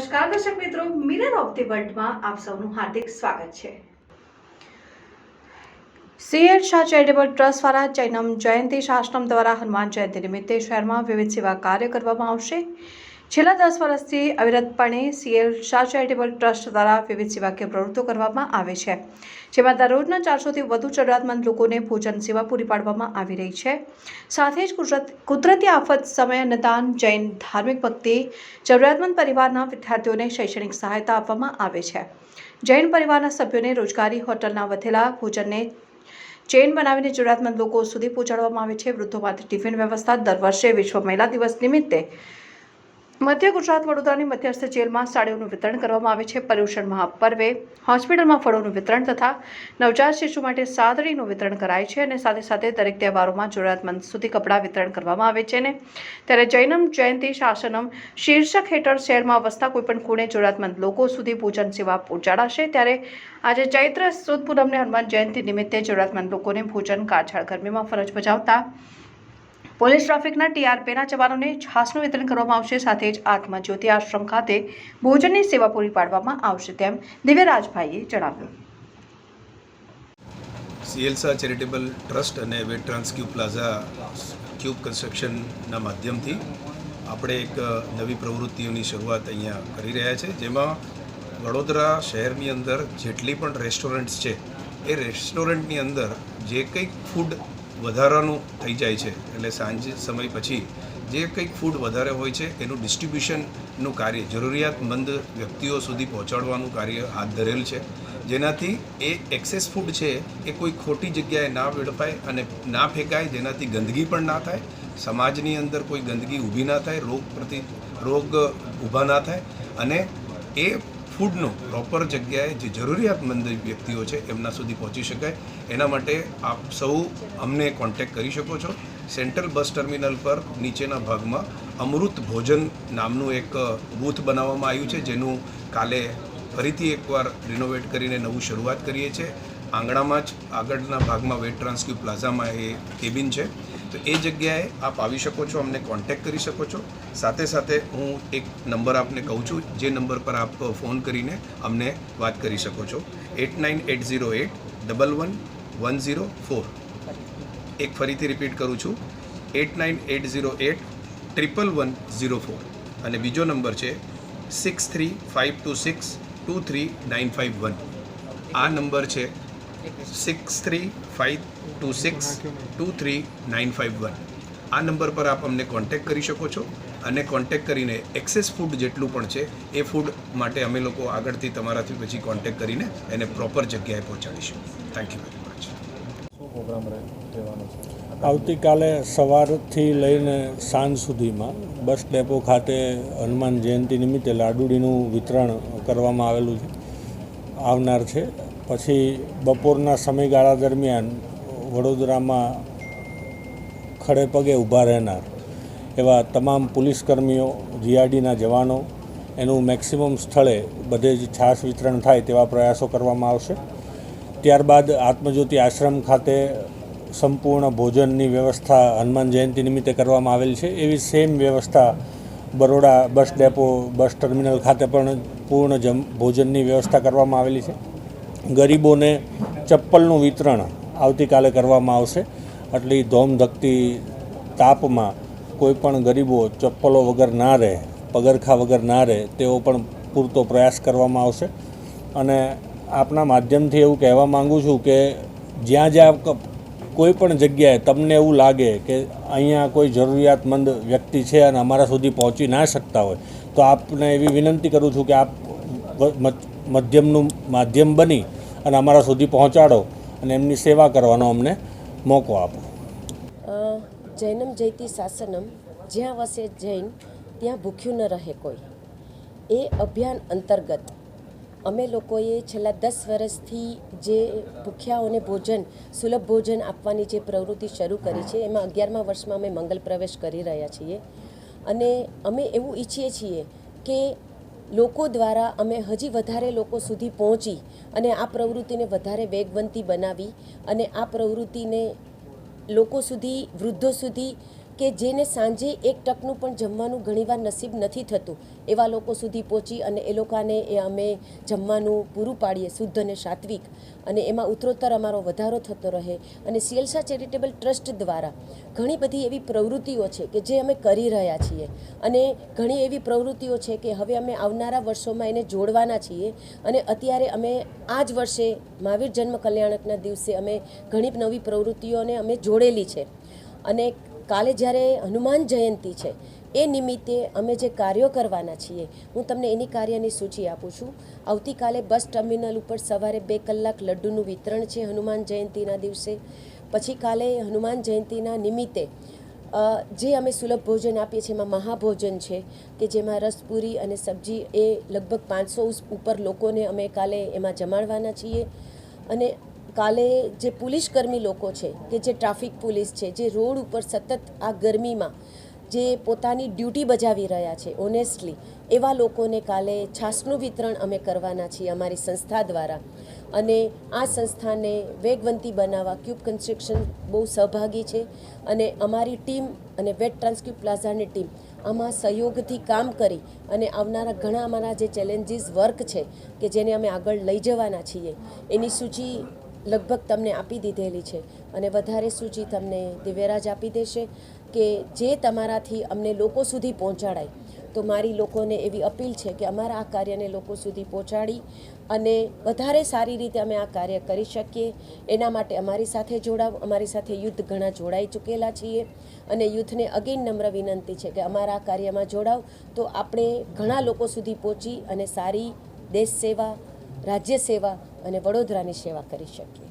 નમસ્કાર, દર્શક મિત્રો. મિરર ઓફ ધી વર્લ્ડમાં આપ સૌનું હાર્દિક સ્વાગત છે. સીએડ શાહ ચેરિટેબલ ટ્રસ્ટ દ્વારા ચૈનમ જયંતિ શાસ્ત્રમ દ્વારા હનુમાન જયંતિ નિમિત્તે શહેરમાં વિવિધ સેવા કાર્ય કરવામાં આવશે. છેલ્લા દસ વર્ષથી અવિરતપણે સીએલ શાહ ચેરિટેબલ ટ્રસ્ટ દ્વારા વિવિધ સેવાકીય પ્રવૃત્તિઓ કરવામાં આવે છે, જેમાં દરરોજના ચારસોથી વધુ જરૂરિયાતમંદ લોકોને ભોજન સેવા પૂરી પાડવામાં આવી રહી છે. સાથે જ કુદરત, કુદરતી આફત સમય અન્નદાન, જૈન ધાર્મિક ભક્તિ, જરૂરિયાતમંદ પરિવારના વિદ્યાર્થીઓને શૈક્ષણિક સહાયતા આપવામાં આવે છે. જૈન પરિવારના સભ્યોને રોજગારી, હોટલના વધેલા ભોજનને ચેન બનાવીને જરૂરિયાતમંદ લોકો સુધી પહોંચાડવામાં આવે છે. વૃદ્ધો માટે ટિફિન વ્યવસ્થા દર વર્ષે વિશ્વ મહિલા દિવસ નિમિત્તે મધ્ય ગુજરાત વડોદરાની મધ્યસ્થ જેલમાં સાડીઓનું વિતરણ કરવામાં આવે છે. પર્યુષણ મહાપર્વે હોસ્પિટલમાં ફળોનું વિતરણ તથા નવજાત શિશુ માટે સાદડીનું વિતરણ કરાય છે અને સાથે સાથે દરેક તહેવારોમાં જરૂરિયાતમંદ સુધી કપડાં વિતરણ કરવામાં આવે છે ને ત્યારે જૈનમ જયંતિ શાસનમ શીર્ષક હેઠળ શહેરમાં વસતા કોઈપણ ખૂણે જરૂરિયાતમંદ લોકો સુધી ભોજન સેવા પહોંચાડાશે. ત્યારે આજે ચૈત્ર સુદ પૂનમને હનુમાન જયંતિ નિમિત્તે જરૂરિયાતમંદ લોકોને ભોજન કાછાળ ગરમીમાં ફરજ બજાવતા પોલીસ ટ્રાફિકના ટીઆરપીના જવાનોને છાસનું વિતરણ કરવામાં આવશે, સાથે જ આત્મજ્યોતિ આશ્રમ ખાતે ભોજનની સેવા પૂરી પાડવામાં આવશે તેમ દિવ્યરાજભાઈએ જણાવ્યું. સીએલસા ચેરિટેબલ ટ્રસ્ટ અને વેટ્રાન્સ ક્યુબ પ્લાઝા ક્યુબ કન્સ્ટ્રક્શનના માધ્યમથી આપણે એક નવી પ્રવૃત્તિઓની શરૂઆત અહીંયા કરી રહ્યા છે, જેમાં વડોદરા શહેરની અંદર જેટલી પણ રેસ્ટોરન્ટ્સ છે, એ રેસ્ટોરન્ટની અંદર જે કંઈક ફૂડ વધારાનું થઈ જાય છે. એટલે સાંજ સમય પછી જે કંઈક ફૂડ વધારે હોય છે, એનું ડિસ્ટ્રીબ્યુશનનું કાર્ય, જરૂરિયાતમંદ વ્યક્તિઓ સુધી પહોંચાડવાનું કાર્ય હાથ ધરેલ છે. જેનાથી એ એક્સેસ ફૂડ છે, એ કોઈ ખોટી જગ્યાએ ના વેડફાય અને ના ફેંકાય, જેનાથી ગંદકી પણ ના થાય. સમાજની અંદર કોઈ ગંદકી ઊભી ના થાય, રોગ પ્રતિ, રોગ ઊભા ના થાય. અને એ ફૂડનું પ્રોપર જગ્યાએ જે જરૂરિયાતમંદ વ્યક્તિઓ છે એમના સુધી પહોંચી શકાય. એના માટે આપ સૌ અમને કોન્ટેક્ટ કરી શકો છો. સેન્ટ્રલ બસ ટર્મિનલ પર નીચેના ભાગમાં અમૃત ભોજન નામનું એક બૂથ બનાવવામાં આવ્યું છે, જેનું કાલે ફરીથી એકવાર રિનોવેટ કરીને નવું શરૂઆત કરીએ છીએ. આંગણામાં જ આગળના ભાગમાં વેટ ટ્રાન્સક્યુ પ્લાઝામાં એ કેબિન છે. તો એ જગ્યાએ આપ આવી શકો છો, અમને કોન્ટેક્ટ કરી શકો છો. સાથે સાથે હું એક નંબર આપને કહું છું, જે નંબર પર આપ ફોન કરીને અમને વાત કરી શકો છો. Eight nine eight zero eight double one one zero four. એક ફરીથી રિપીટ કરું છું. Eight nine eight zero eight triple one zero four. અને બીજો નંબર છે six three five two six two three nine five one. આ number છે six three five two six two three nine five one આ number પર આપ અમને contact કરી શકો છો અને કોન્ટેક્ટ કરીને એક્સેસ ફૂડ જેટલું પણ છે, એ ફૂડ માટે અમે લોકો આગળથી તમારાથી પછી કોન્ટેક્ટ કરીને એને પ્રોપર જગ્યાએ પહોંચાડીશું. થેન્ક યુ વેરી મચ આવતીકાલે સવારથી લઈને સાંજ સુધીમાં બસ ડેપો ખાતે હનુમાન જયંતિ નિમિત્તે લાડુડીનું વિતરણ કરવામાં આવેલું છે. આવનાર છે પછી બપોરના સમયગાળા દરમિયાન વડોદરામાં ખડે પગે ઊભા રહેનાર એવા તમામ પોલીસ કર્મીઓ, જીઆરડીના જવાનો, એનું મેક્સિમમ સ્થળે બધે જ છાશ વિતરણ થાય તેવા પ્રયાસો કરવામાં આવશે. ત્યારબાદ આત્મજ્યોતિ આશ્રમ ખાતે સંપૂર્ણ ભોજનની વ્યવસ્થા હનુમાન જયંતિ નિમિત્તે કરવામાં આવેલ છે. એવી સેમ વ્યવસ્થા Baroda bus depot, bus terminal ખાતે પણ પૂર્ણ જમ, ભોજનની વ્યવસ્થા કરવામાં આવેલી છે. ગરીબોને ચપ્પલનું વિતરણ આવતીકાલે કરવામાં આવશે. આટલી ધોમધકતી તાપમાં કોઈ પણ ગરીબો ચપ્પલો વગર ના રહે, પગરખા વગર ના રહે તેવો પણ પૂરતો પ્રયાસ કરવામાં આવશે. અને આપના માધ્યમથી એવું કહેવા માગું છું કે જ્યાં જ્યાં કોઈ પણ જગ્યાએ તમને એવું લાગે કે અહીંયા કોઈ જરૂરિયાતમંદ વ્યક્તિ છે અને અમારા સુધી પહોંચી ના શકતા હોય, તો આપને એવી વિનંતી કરું છું કે આપ મધ્યમનું માધ્યમ બની અને અમારા સુધી પહોંચાડો અને એમની સેવા કરવાનો અમને મોકો આપો. જૈનમ જૈતિ શાસનમ, જ્યાં વસે જૈન, ત્યાં ભૂખ્યું ન રહે કોઈ. એ અભિયાન અંતર્ગત અમે લોકોએ છેલ્લા દસ વર્ષથી જે ભૂખ્યાઓને ભોજન, સુલભ ભોજન આપવાની જે પ્રવૃત્તિ શરૂ કરી છે, એમાં અગિયારમા વર્ષમાં અમે મંગલ પ્રવેશ કરી રહ્યા છીએ. અને અમે એવું ઈચ્છીએ છીએ કે લોકો દ્વારા અમે હજી વધારે લોકો સુધી પહોંચી અને આ પ્રવૃત્તિને વધારે વેગવંતી બનાવી અને આ પ્રવૃત્તિને લોકો સુધી, વૃદ્ધો સુધી કે જેને સાંજે એક ટકનું પણ જમવાનું ઘણીવાર નસીબ નથી થતું. એવા લોકો સુધી પહોંચી અને એ લોકોને એ અમે જમવાનું પૂરું પાડીએ, શુદ્ધ અને સાત્વિક. અને એમાં ઉત્તરોત્તર અમારો વધારો થતો રહે અને સિયલસા ચેરિટેબલ ટ્રસ્ટ દ્વારા ઘણી બધી એવી પ્રવૃત્તિઓ છે કે જે અમે કરી રહ્યા છીએ. અને ઘણી એવી પ્રવૃત્તિઓ છે કે હવે અમે આવનારા વર્ષોમાં એને જોડવાના છીએ. અને અત્યારે અમે આ જ વર્ષે મહાવીર જન્મ કલ્યાણકના દિવસે અમે ઘણી નવી પ્રવૃત્તિઓને અમે જોડેલી છે. અને કાલે જ્યારે હનુમાન જયંતિ છે, એ નિમિત્તે અમે જે કાર્યો કરવાના છીએ, હું તમને એની કાર્યની સૂચિ આપું છું. આવતીકાલે બસ ટર્મિનલ ઉપર સવારે બે કલાક લડ્ડુનું વિતરણ છે હનુમાન જયંતિના દિવસે. પછી કાલે હનુમાન જયંતિના નિમિત્તે જે અમે સુલભ ભોજન આપીએ છીએ, એમાં મહાભોજન છે કે જેમાં રસપુરી અને સબ્જી એ લગભગ પાંચસો ઉપર લોકોને અમે કાલે એમાં જમાડવાના છીએ. અને કાલે જે પોલીસકર્મી લોકો છે, કે જે ટ્રાફિક પોલીસ છે, જે રોડ ઉપર સતત આ ગરમીમાં જે પોતાની ડ્યુટી બજાવી રહ્યા છે ઓનેસ્ટલી એવા લોકોને કાલે છાસનું વિતરણ અમે કરવાના છીએ અમારી સંસ્થા દ્વારા. અને આ સંસ્થાને વેગવંતી બનાવવા ક્યુબ કન્સ્ટ્રક્શન બહુ સહભાગી છે અને અમારી ટીમ અને વેટ ટ્રાન્સક્યુબ પ્લાઝાની ટીમ આમાં સહયોગથી કામ કરી અને આવનારા ઘણા અમારા જે ચેલેન્જીસ વર્ક છે, કે જેને અમે આગળ લઈ જવાના છીએ, એની સૂચિ લગભગ તમને આપી દીધેલી છે. અને વધારે સૂચિ તમને દિવ્યરાજ આપી દેશે કે જે તમારાથી અમને લોકો સુધી પહોંચાડાય. તો મારી લોકોને એવી અપીલ છે કે અમારા આ કાર્યને લોકો સુધી પહોંચાડી અને વધારે સારી રીતે અમે આ કાર્ય કરી શકીએ. એના માટે અમારી સાથે જોડાવ, અમારી સાથે યુદ્ધ ઘણા જોડાઈ ચૂકેલા છીએ. અને યુથને અગેન નમ્ર વિનંતી છે કે અમારા આ કાર્યમાં જોડાવ. તો આપણે ઘણા લોકો સુધી પહોંચી અને સારી દેશ સેવા, રાજ્ય સેવા અને વડોદરાની સેવા કરી શકીએ.